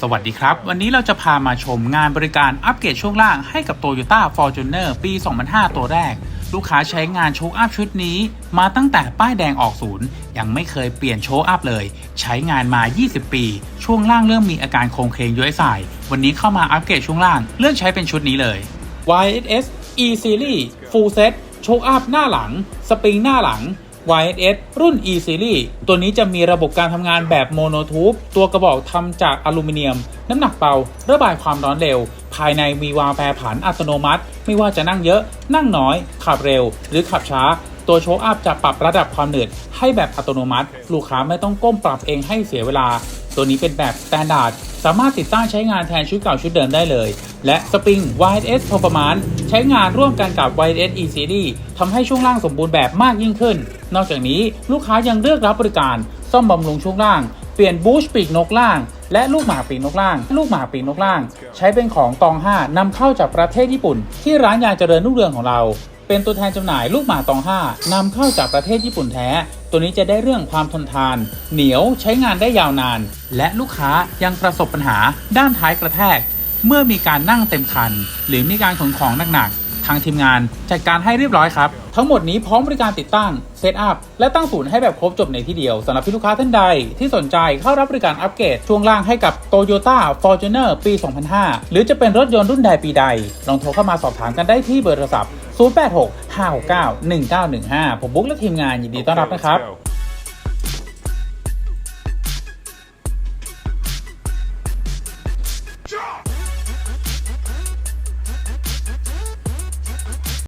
สวัสดีครับ วันนี้เราจะพามาชมงานบริการอัปเกรดช่วงล่างให้กับ Toyota Fortuner ปี 2005 ตัวแรก ลูกค้าใช้งานโชคอัพชุดนี้ มาตั้งแต่ป้ายแดงออกศูนย์ ยังไม่เคยเปลี่ยนโชคอัพเลย ใช้งานมา 20 ปี ช่วงล่างเริ่มมีอาการโครงเคลงย้อยสาย วันนี้เข้ามาอัปเกรดช่วงล่าง เลือกใช้เป็นชุดนี้เลย YSS E Series Full Set โชคอัพหน้าหลัง สปริงหน้าหลัง YSS รุ่น E Series ตัวนี้จะมีระบบการทำงานแบบโมโนทูบตัวกระบอกทำจากอลูมิเนียม น้ำหนักเบาระบายความร้อนเร็ว ภายในมีวาล์วแปรผันอัตโนมัติ ไม่ว่าจะนั่งเยอะนั่งน้อย ขับเร็ว หรือขับช้า ตัวโชว์อัพจะปรับระดับความเหนื่อยให้แบบอัตโนมัติ ลูกค้าไม่ต้องก้มปรับเองให้เสียเวลา ตัวนี้เป็นแบบสแตนดาร์ดสามารถติดตั้งใช้งานแทนชุดเก่าชุดเดิมได้เลย และสปริง YS Performance ใช้งานร่วมกันกับ YS E Series ทำให้ช่วงล่างสมบูรณ์แบบมากยิ่งขึ้น นอกจากนี้ลูกค้ายังเลือกรับบริการ ซ่อมบำรุงช่วงล่าง เปลี่ยนบูชปีกนกล่าง และลูกหมาปีกนกล่าง ลูกหมาปีกนกล่าง ใช้เป็นของตอง5นำเข้าจากประเทศญี่ปุ่น ที่ร้านยางเจริญรุ่งเรืองของเราเป็นตัวแทนจำหน่ายลูกหมาตอง5นำเข้าจากประเทศญี่ปุ่นแท้ ตัวนี้จะได้เรื่องความทนทาน เหนียวใช้งานได้ยาวนาน และลูกค้ายังประสบปัญหาด้านท้ายกระแทก เมื่อมีการนั่งเต็มคัน หรือมีการขนของหนักๆ ทางทีมงานจัดการให้เรียบร้อยครับ ทั้งหมดนี้พร้อมบริการติดตั้งเซตอัพและตั้งศูนย์ให้แบบครบจบในที่เดียวสำหรับพี่ลูกค้าท่านใด ที่สนใจเข้ารับบริการอัปเกรดช่วงล่างให้กับ Toyota Fortuner ปี 2005 หรือจะเป็นรถยนต์รุ่นใดปีใด ลองโทรเข้ามาสอบถามกันได้ที่เบอร์โทรศัพท์ 086 569 1915 ผมบุ๊กและทีมงานยินดีต้อนรับนะครับ